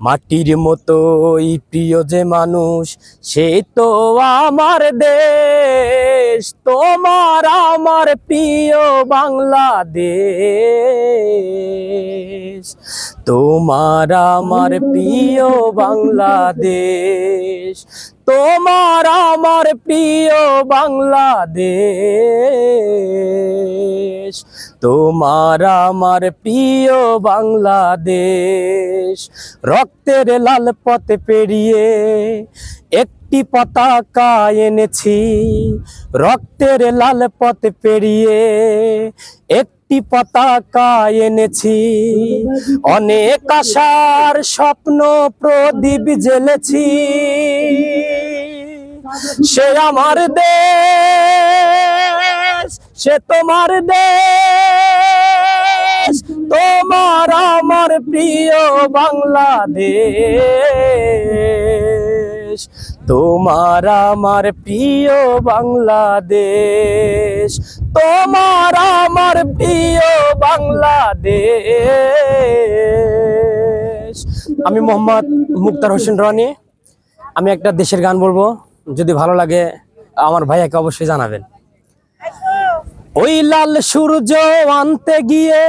মাটির মতোই প্রিয় যে মানুষ, সে তো আমার দেশ, তোমার আমার প্রিয় বাংলাদেশ। তোমার আমার প্রিয় বাংলাদেশ, তোমার আমার প্রিয় বাংলাদেশ। তোমার আমার প্রিয় বাংলাদেশ। রক্তের লাল পথে পেরিয়ে একটি পতাকা এনেছি। রক্তের লাল পথে পেরিয়ে একটি পতাকা এনেছি। অনেক আশার স্বপ্ন প্রদীপ জ্বেলেছি। সে আমার দেশ সে তোমার দেশ, তোমার আমার প্রিয় বাংলাদেশ। তোমার আমার প্রিয় বাংলাদেশ, তোমার আমার প্রিয় বাংলাদেশ। আমি মোহাম্মদ মুক্তার হোসেন রনি। আমি একটা দেশের গান বলব। যদি ভালো লাগে, আমার ভাইয়াকে অবশ্যই জানাবেন। ওই লাল সূর্য আনতে গিয়ে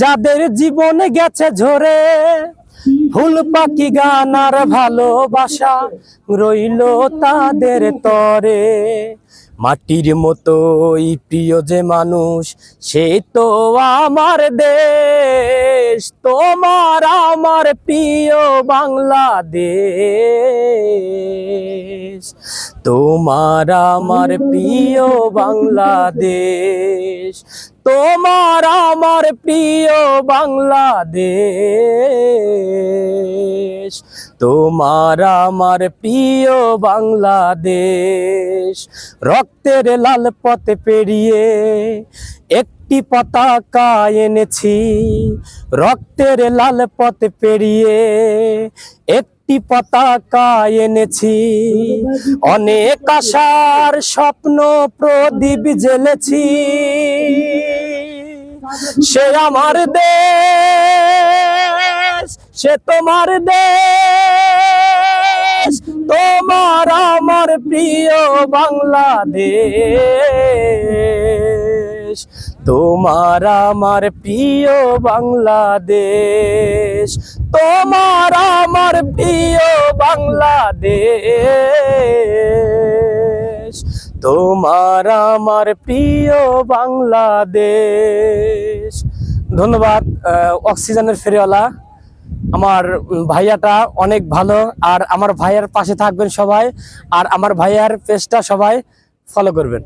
যাদের জীবনে গেছে ঝরে, ফুল পাখি গান আর ভালোবাসা রইল তাদের তরে। মাটির মতোই প্রিয় যে মানুষ, সে তো আমার দেশ, তোমার আমার প্রিয় বাংলাদেশ। তোমার আমার প্রিয় বাংলাদেশ তোমার আমার প্রিয় বাংলাদেশ তোমার আমার প্রিয় বাংলাদেশ। রক্তের লাল পথে পেরিয়ে একটি পতাকা এনেছি রক্তের লাল পথে পেরিয়ে একটি পতাকা এনেছি। অনেক আশার স্বপ্ন প্রদীপ জ্বেলেছি। সে আমার দেশ, সে তোমার দেশ, তোমার আমার প্রিয় বাংলাদেশ। তোমার আমার প্রিয় বাংলাদেশ, তোমার আমার প্রিয় বাংলাদেশ, তোমার আমার প্রিয় বাংলাদেশ। ধন্যবাদ অক্সিজেনের ফেরিওয়ালা। আমার ভাইয়াটা অনেক ভালো, আর আমার ভাইয়ার পাশে থাকবেন সবাই, আর আমার ভাইয়ার পেজটা সবাই ফলো করবেন।